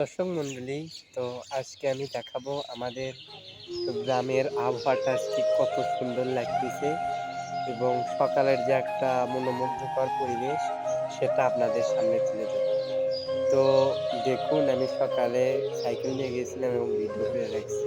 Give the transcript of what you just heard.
দর্শক মন্ডলী, তো আজকে আমি দেখাবো আমাদের গ্রামের আবহাওয়াটা আজকে কত সুন্দর লাগতেছে এবং সকালের যে একটা মনোমুগ্ধকর পরিবেশ, সেটা আপনাদের সামনে তুলে দেব তো দেখুন, আমি সকালে সাইকেল নিয়ে গেছিলাম এবং ভিডিও করে রাখছি।